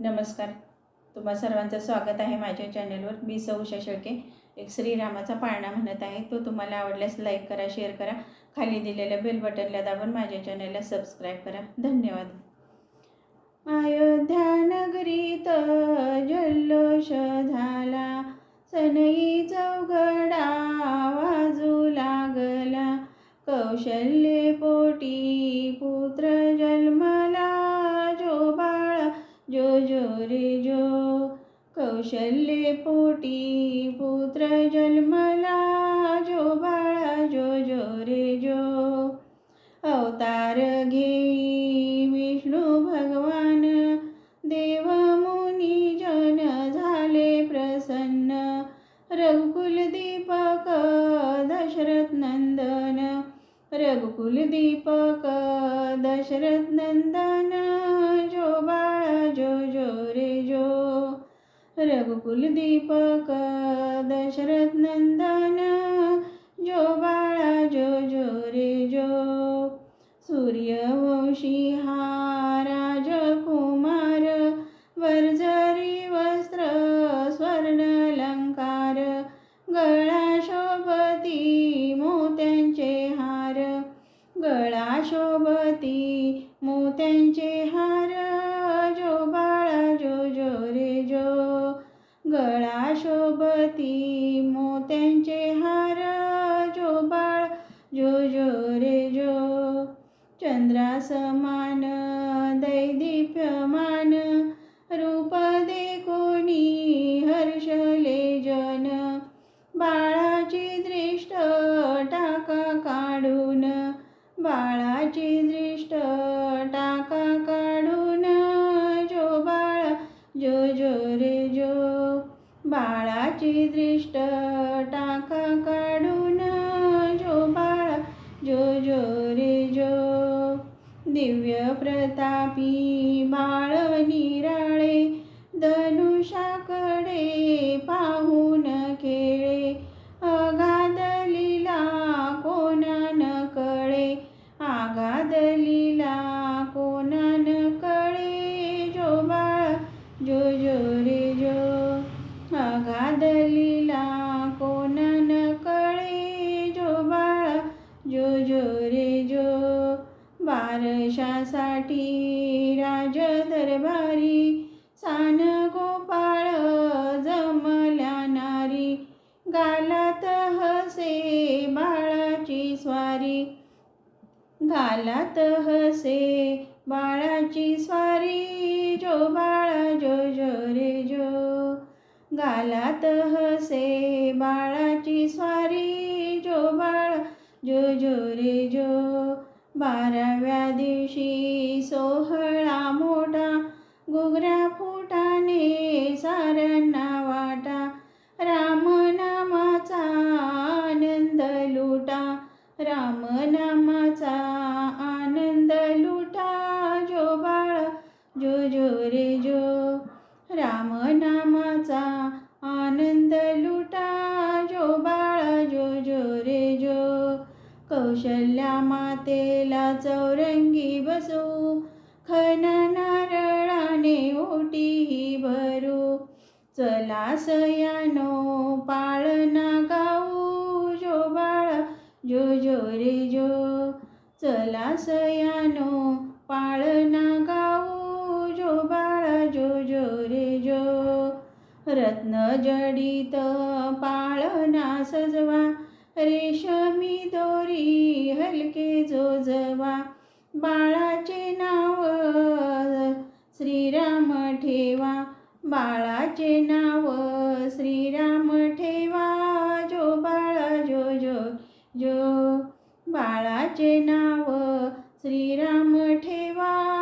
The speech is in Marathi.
नमस्कार. तुम्हा सर्वांचं स्वागत आहे माझ्या चॅनलवर. मी सौ शेळके एक श्रीरामाचा पाळणा म्हणत आहे. तो तुम्हाला आवडल्यास लाईक करा शेअर करा. खाली दिलेल्या बेल बटनला दाबून माझ्या चॅनलला सबस्क्राईब करा. धन्यवाद. अयोध्या नगरीत जल्लोष झाला. सनई चौघडा वाजू लागला. कौशल्ये पोटी पुत्र जन्म जो जो रे जो. कौशल्ये पोटी पुत्र जन्मला जो बाळा जो जो रे जो. अवतार घेई विष्णू भगवान देव मुनी जन झाले प्रसन्न. रघुकुल दीपक दशरथ नंदन. रघुकुल दीपक दशरथ नंदन. रघुकुल दीपक दशरथ नंदन जो बाळा जो जो रे जो सूर्यवंशी हा राजकुमार वर्जरी वस्त्र स्वर्णलंकार गळा शोभती मोत्यांचे हार गळा शोभती मोत्यांचे हार जो बाळा जो जो गळा शोभती मोत्यांचे हार जो बाळ जो जो रे जो. चंद्रासमान दैदिप्यमान रूप कोणी हर्षले जन. बाळाची दृष्ट टाका काढून बाळाची माझी दृष्ट टाका काढून जो बाळा जो जो रे जो. दिव्य प्रतापी बाळ निराळे धनुषा साठी राज दरबारी सान गोपाळ जमल्या नारी गालात हसे बाळाची स्वारी गालात हसे बाळाची स्वारी जो बाळा जो जो रे जो गालात हसे बाळाची स्वारी जो बाळा जो जो रे जो बाराव्या दिवशी सोहळा मोठा घुगऱ्या फुटाने साऱ्यांना वाटा. रामनामाचा आनंद लुटा रामनामाचा आनंद लुटा. जो बाळ जो जो रे जो रामनामाचा आनंद लुटा. कौशल्या मातेला चौरंगी बसू. खन नारळाने ओटी भरू. चला सयानो पाळणा गाऊ. जो बाळा जो जो रे जो. चला सयानो पाळणा गाऊ. जो बाळा जो जो रे जो. रत्न जडित पाळणा सजवा. रेशमी दोरी हलके जोजवा बाळाचे नाव श्रीराम ठेवा बाळाचे नाव श्रीराम ठेवा जो बाळा जो जो जो बाळाचे नाव श्रीराम ठेवा.